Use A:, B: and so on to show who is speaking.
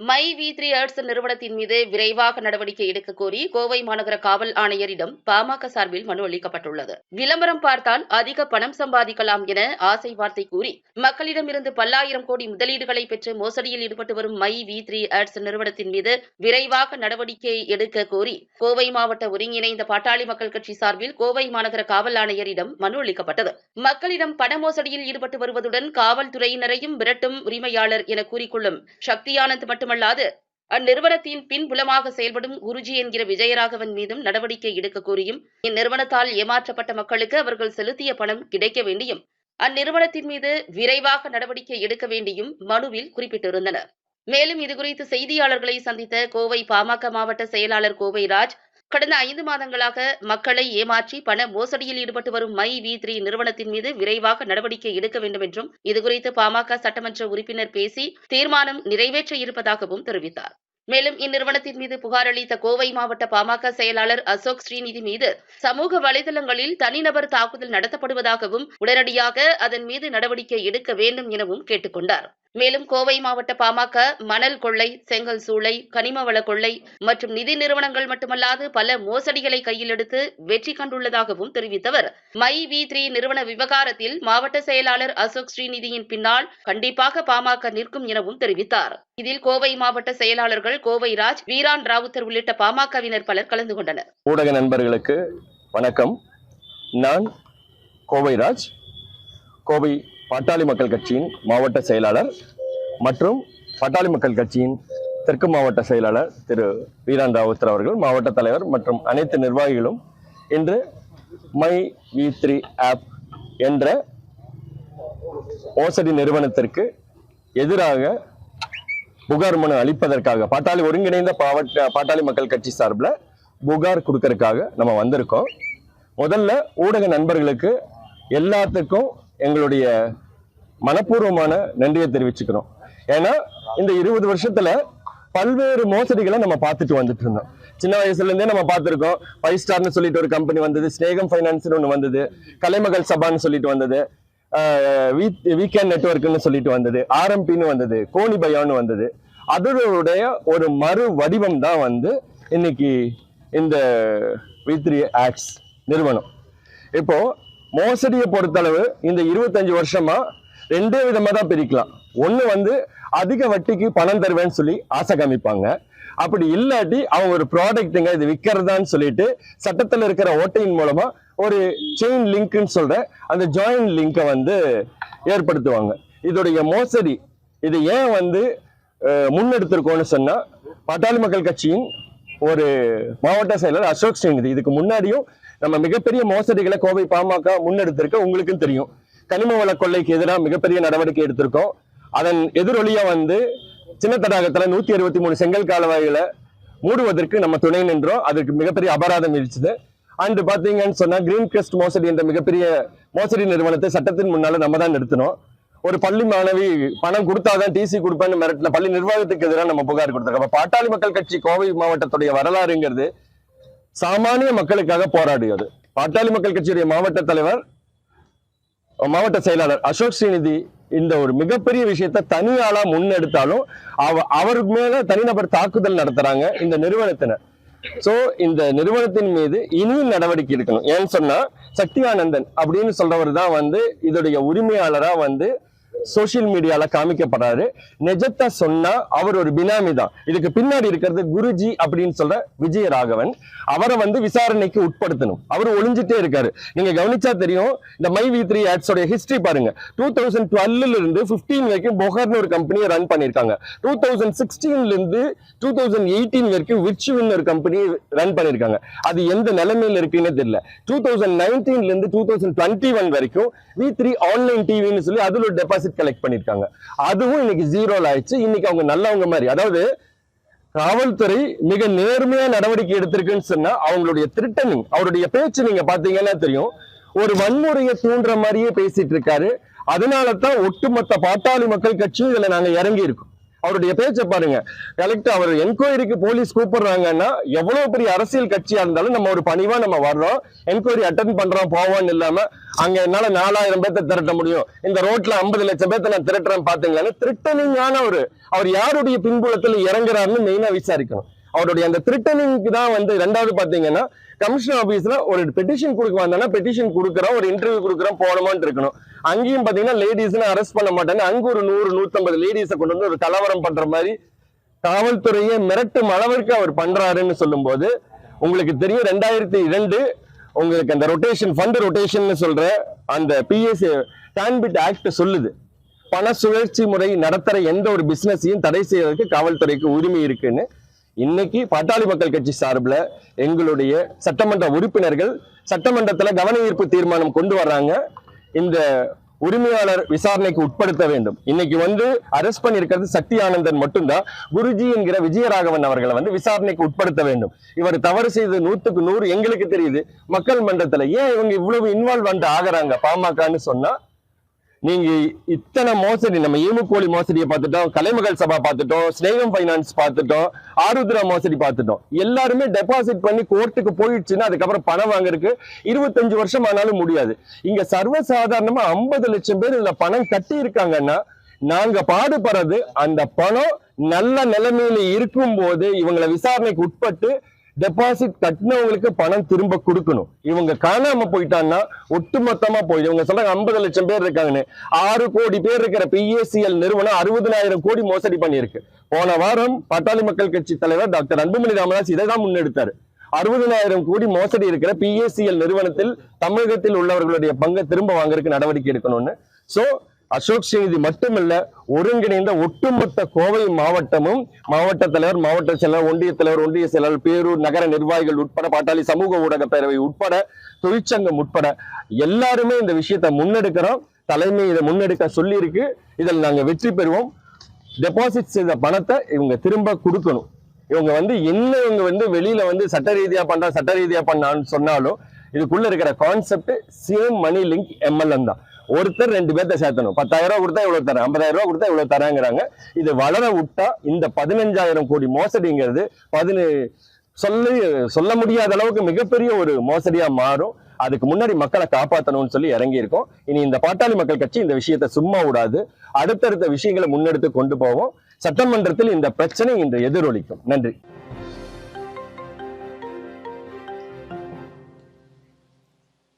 A: My V three arts நிறுவனத்தின் மீது விரைவாக நடவடிக்கை எடுக்க கோரி கோவை மாநகர காவல் ஆணையரிடம் பாமக சார்பில் மனு அளிக்கப்பட்டுள்ளது. விளம்பரம் பார்த்தால் அதிக பணம் சம்பாதிக்கலாம் என ஆசை வார்த்தை கூறி மக்களிடமிருந்து பல்லாயிரம் கோடி முதலீடுகளை பெற்று மோசடியில் ஈடுபட்டு வரும் மை வி த்ரீ ஆர்ட்ஸ் நிறுவனத்தின் மீது விரைவாக நடவடிக்கை எடுக்க கோரி கோவை மாவட்ட ஒருங்கிணைந்த பாட்டாளி மக்கள் கட்சி சார்பில் கோவை மாநகர காவல் ஆணையரிடம் மனு அளிக்கப்பட்டது. மக்களிடம் பண மோசடியில் ஈடுபட்டு வருவதுடன் காவல்துறையினரையும் விரட்டும் உரிமையாளர் என கூறிக்கொள்ளும் சக்தியானந்த் மட்டுமல்லாது அந்நிறுவனத்தின் பின்புலமாக செயல்படும் குருஜி என்கிற விஜயராகவன் மீதும் நடவடிக்கை எடுக்க கோரியும் இந்நிறுவனத்தால் ஏமாற்றப்பட்ட மக்களுக்கு அவர்கள் செலுத்திய பணம் கிடைக்க வேண்டியும் அந்நிறுவனத்தின் மீது விரைவாக நடவடிக்கை எடுக்க வேண்டியும் மனுவில் குறிப்பிட்டிருந்தனர். மேலும் இதுகுறித்து செய்தியாளர்களை சந்தித்த கோவை பாமக மாவட்ட செயலாளர் கோவை ராஜ் கடந்த ஐந்து மாதங்களாக மக்களை ஏமாற்றி பண மோசடியில் ஈடுபட்டு வரும் மை வி த்ரீ நிறுவனத்தின் மீது விரைவாக நடவடிக்கை எடுக்க வேண்டும் என்றும் இதுகுறித்து பாமக சட்டமன்ற உறுப்பினர் பேசி தீர்மானம் நிறைவேற்ற இருப்பதாகவும் தெரிவித்தார். மேலும் இந்நிறுவனத்தின் மீது புகார் அளித்த கோவை மாவட்ட பாமக செயலாளர் அசோக் ஸ்ரீநிதி மீது சமூக வலைதளங்களில் தனிநபர் தாக்குதல் நடத்தப்படுவதாகவும் உடனடியாக அதன் மீது நடவடிக்கை எடுக்க வேண்டும் எனவும் கேட்டுக்கொண்டார். மேலும் கோவை மாவட்ட பாமக மணல் கொள்ளை செங்கல் சூளை கனிமவள கொள்ளை மற்றும் நிதி நிறுவனங்கள் மட்டுமல்லாது பல மோசடிகளை கையில் எடுத்து வெற்றி கண்டுள்ளதாகவும் தெரிவித்தவர். மை வி த்ரீ நிறுவன விவகாரத்தில் மாவட்ட செயலாளர் அசோக் ஸ்ரீநிதியின் பின்னால் கண்டிப்பாக பாமக நிற்கும் எனவும் தெரிவித்தார். இதில் கோவை மாவட்ட செயலாளர்கள் கோவை ராஜ் வீரான் ராவுத்தர் உள்ளிட்ட பாமகவினர் பலர் கலந்து கொண்டனர்.
B: ஊடக நண்பர்களுக்கு வணக்கம். நான் கோவைராஜ் கோவை பாட்டாளி மக்கள் கட்சியின் மாவட்ட செயலாளர் மற்றும் பாட்டாளி மக்கள் கட்சியின் தெற்கு மாவட்ட செயலாளர் திரு வீரான் ராவுத்தர் அவர்கள் மாவட்ட தலைவர் மற்றும் அனைத்து நிர்வாகிகளும் இன்று மை வி த்ரீ ஆப் என்ற மோசடி நிறுவனத்திற்கு எதிராக புகார் மனு அளிப்பதற்காக பாட்டாளி ஒருங்கிணைந்த பாவட்ட பாட்டாளி மக்கள் கட்சி சார்பில் புகார் கொடுக்கறதுக்காக நம்ம வந்திருக்கோம். முதல்ல ஊடக நண்பர்களுக்கு எல்லாத்துக்கும் எங்களுடைய மனப்பூர்வமான நன்றியை தெரிவிச்சுக்கிறோம். ஏன்னா இந்த இருபது வருஷத்துல பல்வேறு மோசடிகளை நம்ம பார்த்துட்டு வந்துட்டு இருந்தோம். சின்ன வயசுல இருந்தே நம்ம பார்த்துருக்கோம். ஃபைவ் ஸ்டார்னு சொல்லிட்டு ஒரு கம்பெனி வந்தது ஸ்னேகம் ஃபைனான்ஸ்னு ஒன்று வந்தது கலைமகள் சபான்னு சொல்லிட்டு வந்தது வீக்கெண்ட் நெட்ஒர்க்னு சொல்லிட்டு வந்தது ஆர்எம்பின்னு வந்தது கோனி பயான்னு வந்தது. அதனுடைய ஒரு மறு வடிவம் தான் வந்து இன்னைக்கு இந்த வி த்ரீ ஆக்ட்ஸ் நிறுவனம். இப்போ மோசடியை பொறுத்தளவு இந்த இருபத்தஞ்சு வருஷமா ரெண்டே விதமாக தான் பிரிக்கலாம். ஒன்று வந்து அதிக வட்டிக்கு பணம் தருவேன்னு சொல்லி ஆசை காமிப்பாங்க. அப்படி இல்லாட்டி அவங்க ஒரு ப்ராடக்ட்டுங்க இது விற்கிறதான்னு சொல்லிட்டு சட்டத்தில் இருக்கிற ஓட்டையின் மூலமா ஒரு செயின் லிங்க்னு சொல்ற அந்த ஜாயின் லிங்கை வந்து ஏற்படுத்துவாங்க. இதோடைய மோசடி இது ஏன் வந்து அஹ், முன்னெடுத்திருக்கோம்னு சொன்னா பாட்டாளி மக்கள் கட்சியின் ஒரு மாவட்ட செயலர் அசோக் ஸ்ரீநிதி. இதுக்கு முன்னாடியும் நம்ம மிகப்பெரிய மோசடிகளை கோவை பாமக முன்னெடுத்திருக்க. உங்களுக்கும் தெரியும். கனிம வள கொள்ளைக்கு எதிராக மிகப்பெரிய நடவடிக்கை எடுத்திருக்கோம். அதன் எதிரொலியா வந்து சின்ன தடாகத்துல நூத்தி அறுபத்தி மூணு செங்கல் கால்வாய்களை மூடுவதற்கு நம்ம துணை நின்றோம். அதற்கு மிகப்பெரிய அபராதம் இருந்துச்சு அண்ட் பாத்தீங்கன்னு சொன்னா கிரீன் கிரஸ்ட் மோசடி என்ற மிகப்பெரிய மோசடி நிறுவனத்தை சட்டத்தின் முன்னால நம்ம தான் நிறுத்தினோம். ஒரு பள்ளி மாணவி பணம் கொடுத்தாதான் டிசி கொடுப்பேன்னு மிரட்டில் பள்ளி நிர்வாகத்துக்கு எதிராக நம்ம புகார் கொடுத்திருக்கோம். அப்ப பாட்டாளி மக்கள் கட்சி கோவை மாவட்டத்துடைய வரலாறுங்கிறது சாமானிய மக்களுக்காக போராடியது. பாட்டாளி மக்கள் கட்சியுடைய மாவட்ட தலைவர் மாவட்ட செயலாளர் அசோக் ஸ்ரீநிதி இந்த ஒரு மிகப்பெரிய விஷயத்தை தனியாளா முன்னெடுத்தாலும் அவ அவருக்கு மேல தனிநபர் தாக்குதல் நடத்துறாங்க இந்த நிறுவனத்தினர். சோ இந்த நிறுவனத்தின் மீது இனியும் நடவடிக்கை எடுக்கணும். ஏன்னு சொன்னா சக்தியானந்தன் அப்படின்னு சொல்றவர் தான் வந்து இதோடைய உரிமையாளரா வந்து சோசியல் மீடியால காமிக்கப்படுறாரு. நிஜத்தை சொன்னா அவர் ஒரு பினாமி தான். இதுக்கு பின்னாடி இருக்கிறது குருஜி அப்படின்னு சொல்ற விஜயராகவன். அவரை வந்து விசாரணைக்கு உட்படுத்தணும். அவர் ஒளிஞ்சிட்டே இருக்காரு. நீங்க கவனிச்சா தெரியும் இந்த மை வி த்ரீ ஆட்ஸோட ஹிஸ்டரி பாருங்க. டூ தௌசண்ட் டுவெல்ல இருந்து பிப்டீன் வரைக்கும் பொஹர்னு ஒரு கம்பெனியை ரன் பண்ணிருக்காங்க டூ தௌசண்ட் சிக்ஸ்டீன்ல இருந்து டூ தௌசண்ட் எயிட்டீன் வரைக்கும் விச்சுவின் ஒரு கம்பெனி ரன் பண்ணிருக்காங்க அது எந்த நிலைமையில இருக்குன்னு தெரியல. டூ தௌசண்ட் நைன்டீன்ல இருந்து டூ தௌசண்ட் டுவெண்ட்டி ஒன் வரைக்கும் வி த்ரீ ஆன்லைன் டிவின்னு சொல்லி அதுல ஒரு டெபாசிட் கலெக்ட் பண்ணியிருக்காங்க அதுவும் இன்னைக்கு ஜீரோல ஆயிடுச்சு. இன்னைக்கு அவங்க நல்லவங்க மாதிரி. அதாவது காவல்துறை மிக நேர்மையா நடவடிக்கை எடுத்திருக்குன்னு சொன்னா அவங்களுடைய திருட்டனிங் அவருடைய பேச்சு நீங்க பாத்தீங்கன்னா தெரியும். ஒரு வன்முறையை தூண்டுற மாதிரியே பேசிட்டு இருக்காரு. அதனால தான் ஒட்டுமொத்த பாட்டாளி மக்கள் கட்சியும் இதுல நாங்க இறங்கி இருக்கோம் அவருடைய பேச்சை பாருங்க. கலெக்டர் அவர் என்கொயரிக்கு போலீஸ் கூப்பிடுறாங்கன்னா எவ்வளவு பெரிய அரசியல் கட்சியா இருந்தாலும் நம்ம ஒரு பணிவா நம்ம வர்றோம். என்கொயரி அட்டன் பண்றோம் போவோம்னு இல்லாம அங்க என்னால நாலாயிரம் பேர்த்த திரட்ட முடியும். இந்த ரோட்ல ஐம்பது லட்சம் பேர்த்த நான் திரட்டுறேன் பாத்தீங்களான்னு திருட்டனிங்கான ஒரு அவர் யாருடைய பின்புலத்தில் இறங்குறாருன்னு மெயினா விசாரிக்கணும். அவருடைய அந்த திருட்டனிங்க்கு தான் வந்து ரெண்டாவது பாத்தீங்கன்னா கமிஷன் ஆபீஸ்ல ஒரு பெட்டிஷன் கொடுக்க வந்தாங்கன்னா பெட்டிஷன் கொடுக்குறோம் ஒரு இன்டர்வியூ கொடுக்குறோம் போனோமான்னு இருக்கணும். அங்கேயும் பாத்தீங்கன்னா லேடிஸ்னு அரெஸ்ட் பண்ண மாட்டாங்க. அங்க ஒரு நூறு நூத்தம்பது லேடிஸை கொண்டு வந்து ஒரு கலவரம் பண்ற மாதிரி காவல்துறையை மிரட்டும் அளவிற்கு அவர் பண்றாருன்னு சொல்லும்போது உங்களுக்கு தெரியும் ரெண்டாயிரத்தி இரண்டு உங்களுக்கு அந்த ரொட்டேஷன் ஃபண்ட் ரொட்டேஷன் சொல்ற அந்த பிஎஸ்சி டான்பிட் ஆக்ட் சொல்லுது. பண சுழற்சி முறை நடத்துற எந்த ஒரு பிசினஸையும் தடை செய்வதற்கு காவல்துறைக்கு உரிமை இருக்குன்னு இன்னைக்கு பாட்டாளி மக்கள் கட்சி சார்பில் எங்களுடைய சட்டமன்ற உறுப்பினர்கள் சட்டமன்றத்தில் கவன ஈர்ப்பு தீர்மானம் கொண்டு வர்றாங்க. இந்த உரிமையாளர் விசாரணைக்கு உட்படுத்த வேண்டும். இன்னைக்கு வந்து அரெஸ்ட் பண்ணியிருக்கிறது சக்தி ஆனந்தன் மட்டும்தான். குருஜி என்கிற விஜயராகவன் அவர்களை வந்து விசாரணைக்கு உட்படுத்த வேண்டும். இவர் தவறு செய்த நூத்துக்கு நூறு எங்களுக்கு தெரியுது. மக்கள் மன்றத்துல ஏன் இவங்க இவ்வளவு இன்வால்வ் ஆகுறாங்க? பாமகன்னு சொன்னா நீங்க இத்தனை மோசடி நம்ம ஈமுக்கோழி மோசடியை பார்த்துட்டோம் கலைமகள் சபா பார்த்துட்டோம் ஸ்னேகம் ஃபைனான்ஸ் பார்த்துட்டோம் ஆருத்ரா மோசடி பார்த்துட்டோம். எல்லாருமே டெபாசிட் பண்ணி கோர்ட்டுக்கு போயிடுச்சுன்னா அதுக்கப்புறம் பணம் வாங்குறதுக்கு இருபத்தஞ்சு வருஷம் ஆனாலும் முடியாது. இங்க சர்வசாதாரணமா ஐம்பது லட்சம் பேர் இதுல பணம் கட்டி இருக்காங்கன்னா நாங்க பாடுபடுறது அந்த பணம் நல்ல நிலைமையில இருக்கும் போது இவங்களை விசாரணைக்கு உட்பட்டு டெபாசிட் கட்டினவங்களுக்கு பணம் திரும்ப கொடுக்கணும். இவங்க காணாம போயிட்டான்னா ஒட்டுமொத்தமா போயிடும் இவங்க சொல்றாங்க ஐம்பது லட்சம் பேர் இருக்காங்கன்னு. ஆறு கோடி பேர் இருக்கிற பிஏசிஎல் நிறுவனம் அறுபதுனாயிரம் கோடி மோசடி பண்ணியிருக்கு. போன வாரம் பட்டாளி மக்கள் கட்சி தலைவர் டாக்டர் அன்புமணி ராமதாஸ் இதை தான் முன்னெடுத்தாரு. அறுபதனாயிரம் கோடி மோசடி இருக்கிற பிஏசிஎல் நிறுவனத்தில் தமிழகத்தில் உள்ளவர்களுடைய பங்கை திரும்ப வாங்குறதுக்கு நடவடிக்கை எடுக்கணும்னு. சோ அசோக் செய்தி மட்டுமல்ல ஒருங்கிணைந்த ஒட்டுமொத்த கோவை மாவட்டமும் மாவட்ட தலைவர் மாவட்ட செயலர் ஒன்றிய தலைவர் ஒன்றிய செயலர் பேரூர் நகர நிர்வாகிகள் உட்பட பாட்டாளி சமூக ஊடக பேரவை உட்பட தொழிற்சங்கம் உட்பட எல்லாருமே இந்த விஷயத்தை முன்னெடுக்கிறோம். தலைமை இதை முன்னெடுக்க சொல்லியிருக்கு. இதில் நாங்க வெற்றி பெறுவோம். டெபாசிட் செய்த பணத்தை இவங்க திரும்ப கொடுக்கணும். இவங்க வந்து என்ன இவங்க வந்து வெளியில வந்து சட்ட ரீதியா பண்றா சட்ட ரீதியா பண்ணான்னு சொன்னாலும் இதுக்குள்ள இருக்கிற concept same money link MLM தான். ஒருத்தர் ரெண்டு பேர்த்த சேர்த்தணும். பத்தாயிரம் ரூபா கொடுத்தா இவ்வளவு தரேன். ஐம்பதாயிரம் ரூபா கொடுத்தா இவ்வளவு தராங்கிறாங்க. இது வளர விட்டா இந்த பதினஞ்சாயிரம் கோடி மோசடிங்கிறது பதினு சொல்லி சொல்ல முடியாத அளவுக்கு மிகப்பெரிய ஒரு மோசடியா மாறும். அதுக்கு முன்னாடி மக்களை காப்பாற்றணும்னு சொல்லி இறங்கி இருக்கோம் இனி இந்த பாட்டாளி மக்கள் கட்சி இந்த விஷயத்தை சும்மா விடாது. அடுத்தடுத்த விஷயங்களை முன்னெடுத்து கொண்டு போவோம். சட்டமன்றத்தில் இந்த பிரச்சனை இன்று எதிரொலிக்கும். நன்றி.